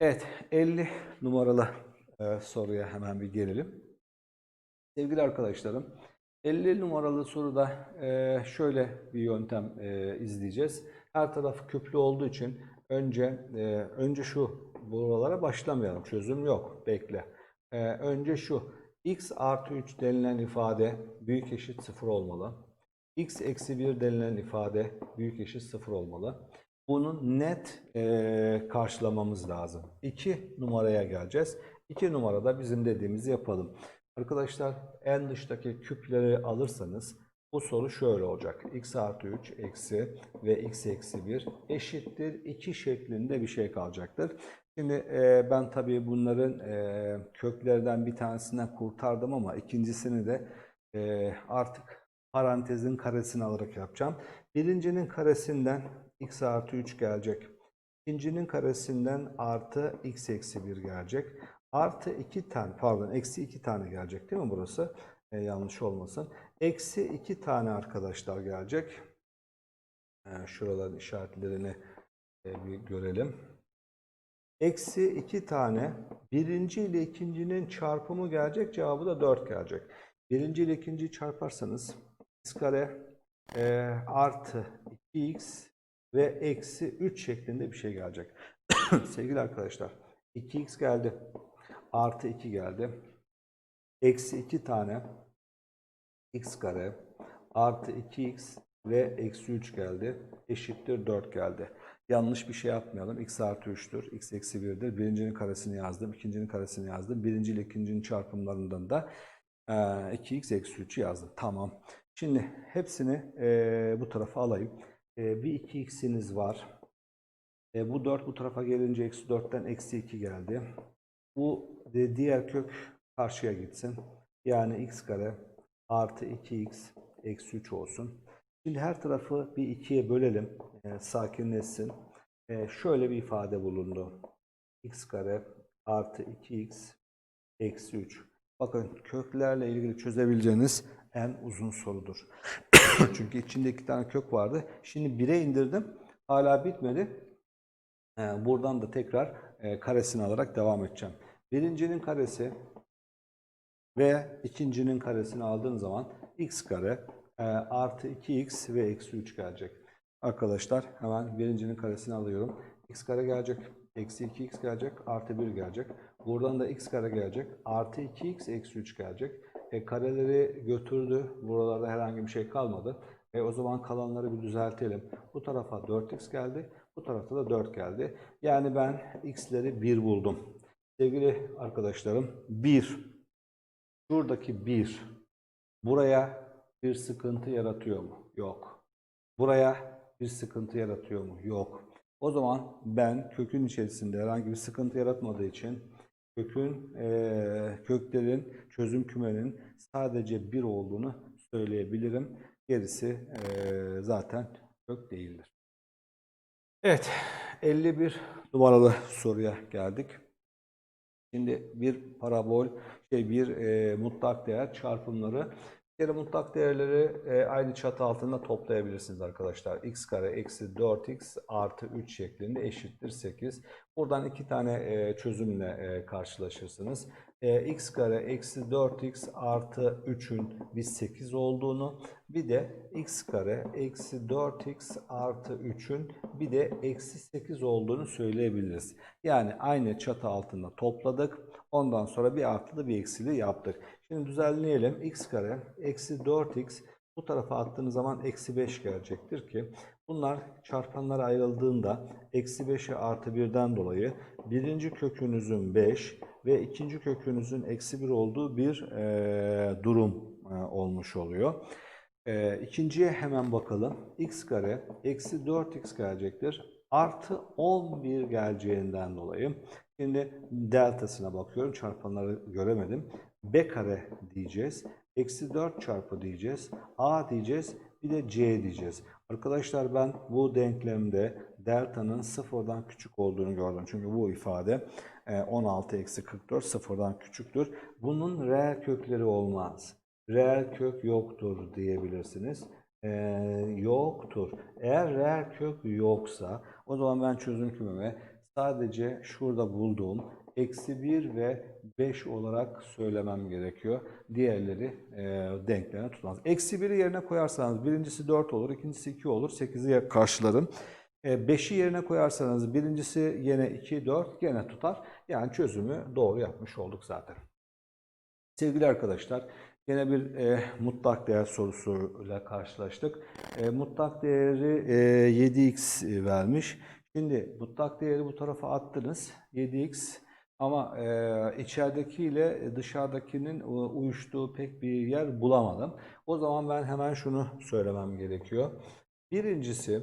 Evet, 50 numaralı e, soruya hemen bir gelelim. Sevgili arkadaşlarım, 50 numaralı soruda e, şöyle bir yöntem e, izleyeceğiz. Her tarafı küplü olduğu için önce e, önce şu buralara başlamayalım. Çözüm yok. Bekle. E, önce şu x artı 3 denilen ifade büyük eşit 0 olmalı. x eksi 1 denilen ifade büyük eşit 0 olmalı. Bunun net e, karşılamamız lazım. 2 numaraya geleceğiz. 2 numarada bizim dediğimizi yapalım. Arkadaşlar en dıştaki küpleri alırsanız bu soru şöyle olacak. x artı 3 eksi ve x eksi 1 eşittir 2 şeklinde bir şey kalacaktır. Şimdi e, ben tabii bunların e, köklerden bir tanesinden kurtardım ama ikincisini de e, artık parantezin karesini alarak yapacağım. Birincinin karesinden x artı 3 gelecek. İkincinin karesinden artı x eksi 1 gelecek. Artı 2 tane pardon eksi 2 tane gelecek değil mi burası? E, yanlış olmasın. Eksi 2 tane arkadaşlar gelecek. E, şuraların işaretlerini e, bir görelim. Eksi 2 tane birinci ile ikincinin çarpımı gelecek. Cevabı da 4 gelecek. Birinci ile ikinciyi çarparsanız x kare e, artı 2x ve eksi 3 şeklinde bir şey gelecek. Sevgili arkadaşlar 2x geldi. Artı 2 geldi. Eksi 2 tane x kare artı 2x ve eksi 3 geldi. Eşittir 4 geldi. Yanlış bir şey yapmayalım. x artı 3'tür. x eksi 1'dir. Birincinin karesini yazdım. ikincinin karesini yazdım. Birinci ile ikincinin çarpımlarından da e, 2x eksi 3'ü yazdım. Tamam. Şimdi hepsini e, bu tarafa alayım. E, bir 2x'iniz var. E, bu 4 bu tarafa gelince eksi 4'ten eksi 2 geldi. Bu de diğer kök karşıya gitsin. Yani x kare artı 2x eksi 3 olsun. Şimdi her tarafı bir ikiye bölelim. E, sakinleşsin. E, şöyle bir ifade bulundu. x kare artı 2x eksi 3. Bakın köklerle ilgili çözebileceğiniz en uzun sorudur. Çünkü içinde iki tane kök vardı. Şimdi 1'e indirdim. Hala bitmedi. Ee, Buradan da tekrar e, karesini alarak devam edeceğim. Birincinin karesi ve ikincinin karesini aldığın zaman x kare e, artı 2x ve eksi 3 gelecek. Arkadaşlar hemen birincinin karesini alıyorum. x kare gelecek. Eksi 2x gelecek. Artı 1 gelecek. Buradan da x kare gelecek. Artı 2x eksi 3 gelecek. E, kareleri götürdü. Buralarda herhangi bir şey kalmadı. E, o zaman kalanları bir düzeltelim. Bu tarafa 4x geldi. Bu tarafta da 4 geldi. Yani ben x'leri 1 buldum. Sevgili arkadaşlarım 1. Şuradaki 1. Buraya bir sıkıntı yaratıyor mu? Yok. Buraya bir sıkıntı yaratıyor mu? Yok. O zaman ben kökün içerisinde herhangi bir sıkıntı yaratmadığı için kökün eee, köklerin çözüm kümenin sadece 1 olduğunu söyleyebilirim. Gerisi eee, zaten kök değildir. Evet, 51 numaralı soruya geldik. Şimdi bir parabol, şey bir e, mutlak değer çarpımları. Kere mutlak değerleri e, aynı çatı altında toplayabilirsiniz arkadaşlar. x kare eksi 4x artı 3 şeklinde eşittir 8. Buradan iki tane e, çözümle e, karşılaşırsınız. X kare eksi 4x artı 3'ün bir 8 olduğunu bir de x kare eksi 4x artı 3'ün bir de eksi 8 olduğunu söyleyebiliriz. Yani aynı çatı altında topladık. Ondan sonra bir artılı bir eksili yaptık. Şimdi düzenleyelim. x kare eksi 4x bu tarafa attığınız zaman eksi 5 gelecektir ki bunlar çarpanlara ayrıldığında eksi 5'e artı 1'den dolayı birinci kökünüzün 5 ve ikinci kökünüzün eksi 1 olduğu bir e, durum e, olmuş oluyor. E, ikinciye hemen bakalım. x kare eksi 4x gelecektir. Artı 11 geleceğinden dolayı. Şimdi deltasına bakıyorum. Çarpanları göremedim. b kare diyeceğiz. Eksi 4 çarpı diyeceğiz. a diyeceğiz. Bir de c diyeceğiz. Arkadaşlar ben bu denklemde delta'nın sıfırdan küçük olduğunu gördüm. Çünkü bu ifade e, 16 eksi 44 sıfırdan küçüktür. Bunun reel kökleri olmaz. Reel kök yoktur diyebilirsiniz. E, yoktur. Eğer reel kök yoksa o zaman ben çözüm kümeme sadece şurada bulduğum eksi 1 ve 5 olarak söylemem gerekiyor. Diğerleri e, denklemine tutmaz. Eksi 1'i yerine koyarsanız birincisi 4 olur, ikincisi 2 olur. 8'i karşılarım. 5'i yerine koyarsanız birincisi yine 2, 4 gene tutar. Yani çözümü doğru yapmış olduk zaten. Sevgili arkadaşlar, yine bir e, mutlak değer sorusuyla karşılaştık. E, mutlak değeri e, 7x vermiş. Şimdi mutlak değeri bu tarafa attınız. 7x ama e, içeridekiyle dışarıdakinin e, uyuştuğu pek bir yer bulamadım. O zaman ben hemen şunu söylemem gerekiyor. Birincisi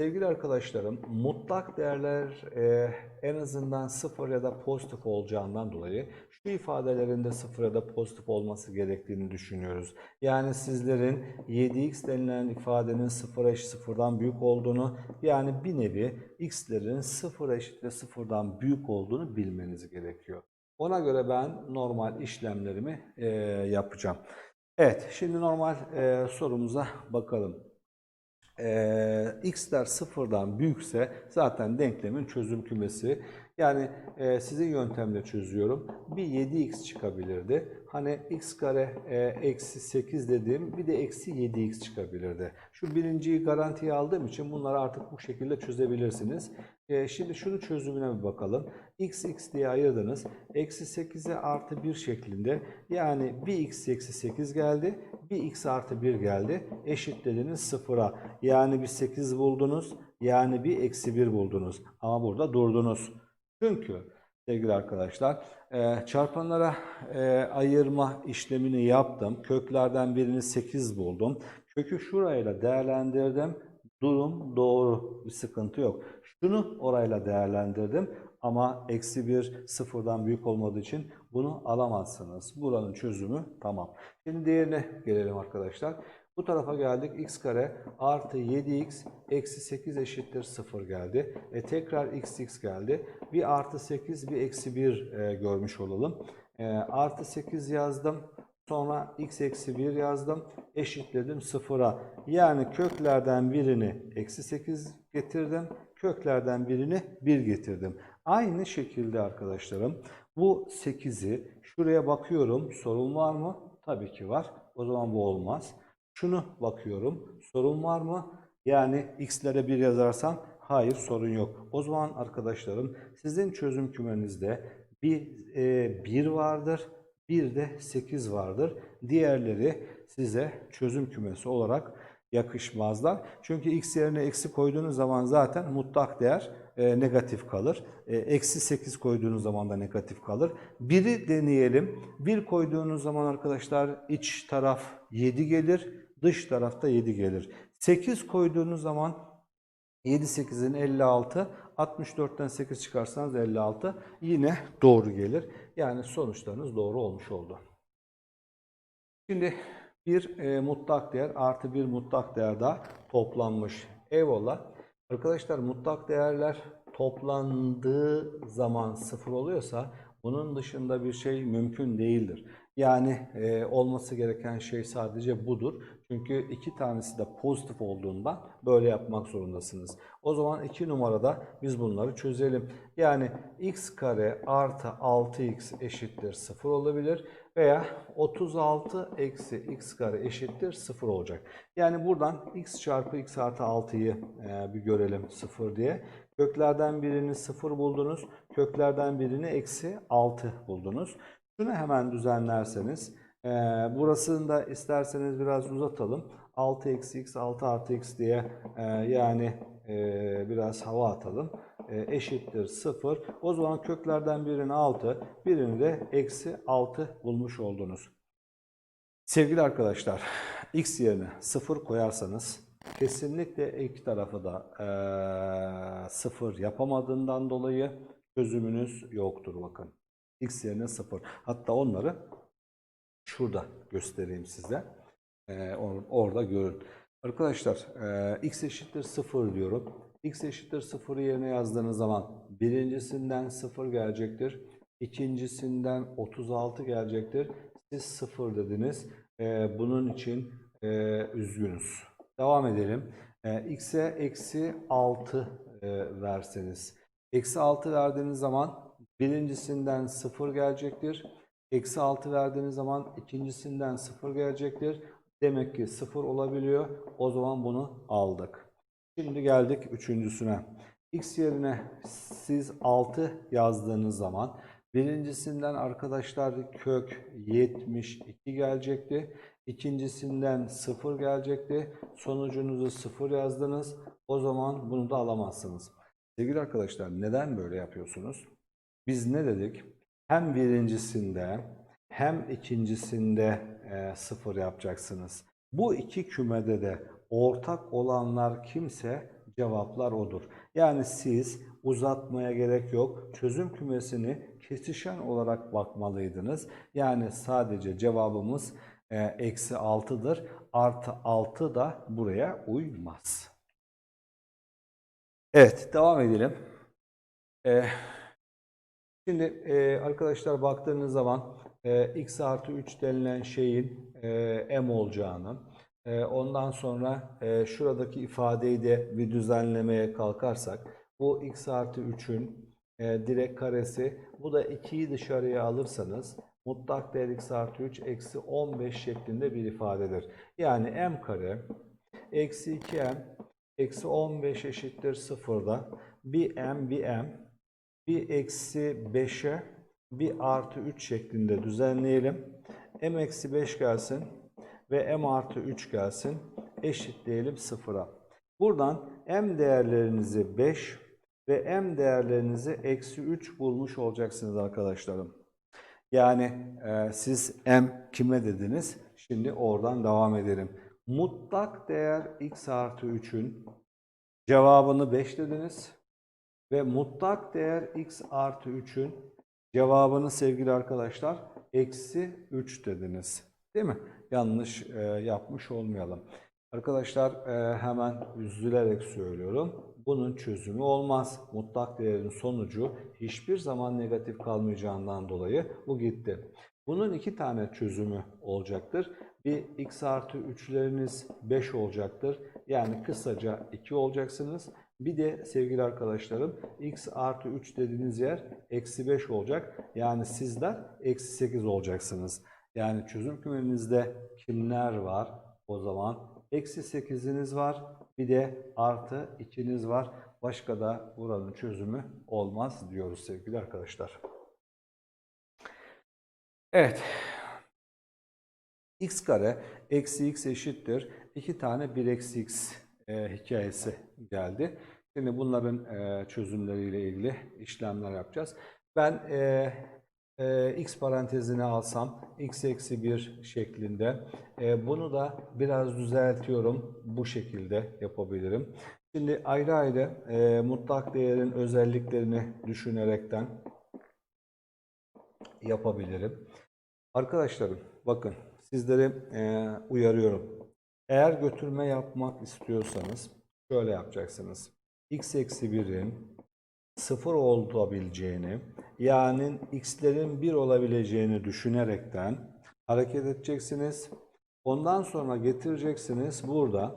Sevgili arkadaşlarım, mutlak değerler e, en azından sıfır ya da pozitif olacağından dolayı şu ifadelerin de sıfır ya da pozitif olması gerektiğini düşünüyoruz. Yani sizlerin 7x denilen ifadenin sıfıra eşit sıfırdan büyük olduğunu yani bir nevi x'lerin sıfıra eşit ve sıfırdan büyük olduğunu bilmeniz gerekiyor. Ona göre ben normal işlemlerimi e, yapacağım. Evet, şimdi normal e, sorumuza bakalım e, x'ler sıfırdan büyükse zaten denklemin çözüm kümesi. Yani e, sizin yöntemle çözüyorum. Bir 7x çıkabilirdi. Hani x kare e, eksi 8 dediğim bir de eksi 7x çıkabilirdi. Şu birinciyi garantiye aldığım için bunları artık bu şekilde çözebilirsiniz. E, şimdi şunu çözümüne bir bakalım. x x diye ayırdınız. Eksi 8'e artı 1 şeklinde. Yani bir x eksi 8 geldi. Bir x artı 1 geldi. Eşitlediniz sıfıra. Yani bir 8 buldunuz. Yani bir eksi 1 buldunuz. Ama burada durdunuz. Çünkü sevgili arkadaşlar e, çarpanlara e, ayırma işlemini yaptım. Köklerden birini 8 buldum. Kökü şurayla değerlendirdim. Durum doğru. Bir sıkıntı yok. Şunu orayla değerlendirdim. Ama eksi 1 sıfırdan büyük olmadığı için bunu alamazsınız. Buranın çözümü tamam. Şimdi diğerine gelelim arkadaşlar. Bu tarafa geldik. x kare artı 7x eksi 8 eşittir 0 geldi. E, tekrar x x geldi. Bir artı 8 bir eksi 1 e, görmüş olalım. E, artı 8 yazdım. Sonra x eksi 1 yazdım. Eşitledim 0'a. Yani köklerden birini eksi 8 getirdim. Köklerden birini 1 getirdim. Aynı şekilde arkadaşlarım bu 8'i şuraya bakıyorum. Sorun var mı? Tabii ki var. O zaman bu olmaz. Şunu bakıyorum. Sorun var mı? Yani x'lere 1 yazarsam hayır sorun yok. O zaman arkadaşlarım sizin çözüm kümenizde bir e, 1 vardır. Bir de 8 vardır. Diğerleri size çözüm kümesi olarak yakışmazlar. Çünkü x yerine eksi koyduğunuz zaman zaten mutlak değer e, negatif kalır. E, eksi 8 koyduğunuz zaman da negatif kalır. 1'i deneyelim. 1 koyduğunuz zaman arkadaşlar iç taraf 7 gelir. Dış tarafta 7 gelir. 8 koyduğunuz zaman 7 8'in 56. 64'ten 8 çıkarsanız 56. Yine doğru gelir. Yani sonuçlarınız doğru olmuş oldu. Şimdi bir e, mutlak değer artı bir mutlak değer daha toplanmış. Eyvallah. Arkadaşlar mutlak değerler toplandığı zaman sıfır oluyorsa bunun dışında bir şey mümkün değildir. Yani e, olması gereken şey sadece budur. Çünkü iki tanesi de pozitif olduğundan böyle yapmak zorundasınız. O zaman iki numarada biz bunları çözelim. Yani x kare artı 6x eşittir 0 olabilir veya 36 eksi x kare eşittir 0 olacak. Yani buradan x çarpı x artı 6'yı e, bir görelim 0 diye. Köklerden birini 0 buldunuz. Köklerden birini eksi 6 buldunuz. Şunu hemen düzenlerseniz, e, burasını da isterseniz biraz uzatalım. 6 eksi x, 6 artı x diye e, yani e, biraz hava atalım. E, eşittir 0. O zaman köklerden birini 6, birini de eksi 6 bulmuş oldunuz. Sevgili arkadaşlar, x yerine 0 koyarsanız kesinlikle iki tarafı da e, 0 yapamadığından dolayı çözümünüz yoktur bakın. X yerine 0. Hatta onları şurada göstereyim size. Ee, orada görün. Arkadaşlar e, x eşittir 0 diyorum. x eşittir 0 yerine yazdığınız zaman birincisinden 0 gelecektir. İkincisinden 36 gelecektir. Siz 0 dediniz. E, bunun için e, üzgünüz. Devam edelim. E, x'e eksi 6 e, verseniz Eksi 6 verdiğiniz zaman birincisinden 0 gelecektir. Eksi 6 verdiğiniz zaman ikincisinden 0 gelecektir. Demek ki 0 olabiliyor. O zaman bunu aldık. Şimdi geldik üçüncüsüne. X yerine siz 6 yazdığınız zaman birincisinden arkadaşlar kök 72 gelecekti. İkincisinden 0 gelecekti. Sonucunuzu 0 yazdınız. O zaman bunu da alamazsınız. Sevgili arkadaşlar neden böyle yapıyorsunuz? Biz ne dedik? Hem birincisinde hem ikincisinde e, sıfır yapacaksınız. Bu iki kümede de ortak olanlar kimse cevaplar odur. Yani siz uzatmaya gerek yok. Çözüm kümesini kesişen olarak bakmalıydınız. Yani sadece cevabımız e, eksi 6'dır. Artı 6 da buraya uymaz. Evet devam edelim. Ee, Şimdi e, arkadaşlar baktığınız zaman e, x artı 3 denilen şeyin e, m olacağını, e, ondan sonra e, şuradaki ifadeyi de bir düzenlemeye kalkarsak, bu x artı 3'ün e, direkt karesi, bu da 2'yi dışarıya alırsanız, mutlak değer x artı 3 eksi 15 şeklinde bir ifadedir. Yani m kare eksi 2m eksi 15 eşittir sıfırda bir m bir m bir eksi 5'e bir artı 3 şeklinde düzenleyelim. m eksi 5 gelsin ve m artı 3 gelsin. Eşitleyelim sıfıra. Buradan m değerlerinizi 5 ve m değerlerinizi eksi 3 bulmuş olacaksınız arkadaşlarım. Yani e, siz m kime dediniz? Şimdi oradan devam edelim. Mutlak değer x artı 3'ün cevabını 5 dediniz. Ve mutlak değer x artı 3'ün cevabını sevgili arkadaşlar eksi 3 dediniz. Değil mi? Yanlış e, yapmış olmayalım. Arkadaşlar e, hemen üzülerek söylüyorum. Bunun çözümü olmaz. Mutlak değerin sonucu hiçbir zaman negatif kalmayacağından dolayı bu gitti. Bunun iki tane çözümü olacaktır. Bir x artı 3'leriniz 5 olacaktır. Yani kısaca 2 olacaksınız. Bir de sevgili arkadaşlarım x artı 3 dediğiniz yer eksi 5 olacak. Yani sizler eksi 8 olacaksınız. Yani çözüm kümenizde kimler var? O zaman eksi 8'iniz var. Bir de artı 2'niz var. Başka da buranın çözümü olmaz diyoruz sevgili arkadaşlar. Evet. x kare eksi x eşittir. İki tane 1 eksi x e, hikayesi geldi. Şimdi bunların e, çözümleriyle ilgili işlemler yapacağız. Ben e, e, x parantezini alsam x eksi 1 şeklinde. E, bunu da biraz düzeltiyorum. Bu şekilde yapabilirim. Şimdi ayrı ayrı e, mutlak değerin özelliklerini düşünerekten yapabilirim. Arkadaşlarım bakın sizleri e, uyarıyorum. Eğer götürme yapmak istiyorsanız şöyle yapacaksınız. X eksi 1'in 0 olabileceğini yani x'lerin 1 olabileceğini düşünerekten hareket edeceksiniz. Ondan sonra getireceksiniz burada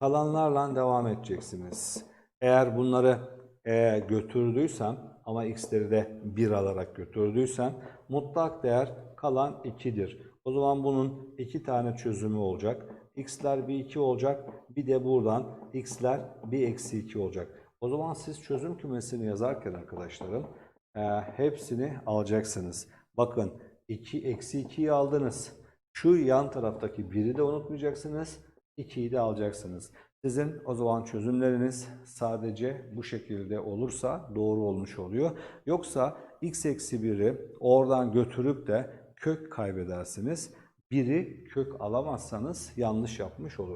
kalanlarla devam edeceksiniz. Eğer bunları e, götürdüysem ama x'leri de 1 alarak götürdüysem mutlak değer kalan 2'dir. O zaman bunun iki tane çözümü olacak. x'ler bir 2 olacak. Bir de buradan x'ler bir eksi 2 olacak. O zaman siz çözüm kümesini yazarken arkadaşlarım e, hepsini alacaksınız. Bakın 2 eksi 2'yi aldınız. Şu yan taraftaki 1'i de unutmayacaksınız. 2'yi de alacaksınız. Sizin o zaman çözümleriniz sadece bu şekilde olursa doğru olmuş oluyor. Yoksa x eksi 1'i oradan götürüp de kök kaybedersiniz. Biri kök alamazsanız yanlış yapmış olur.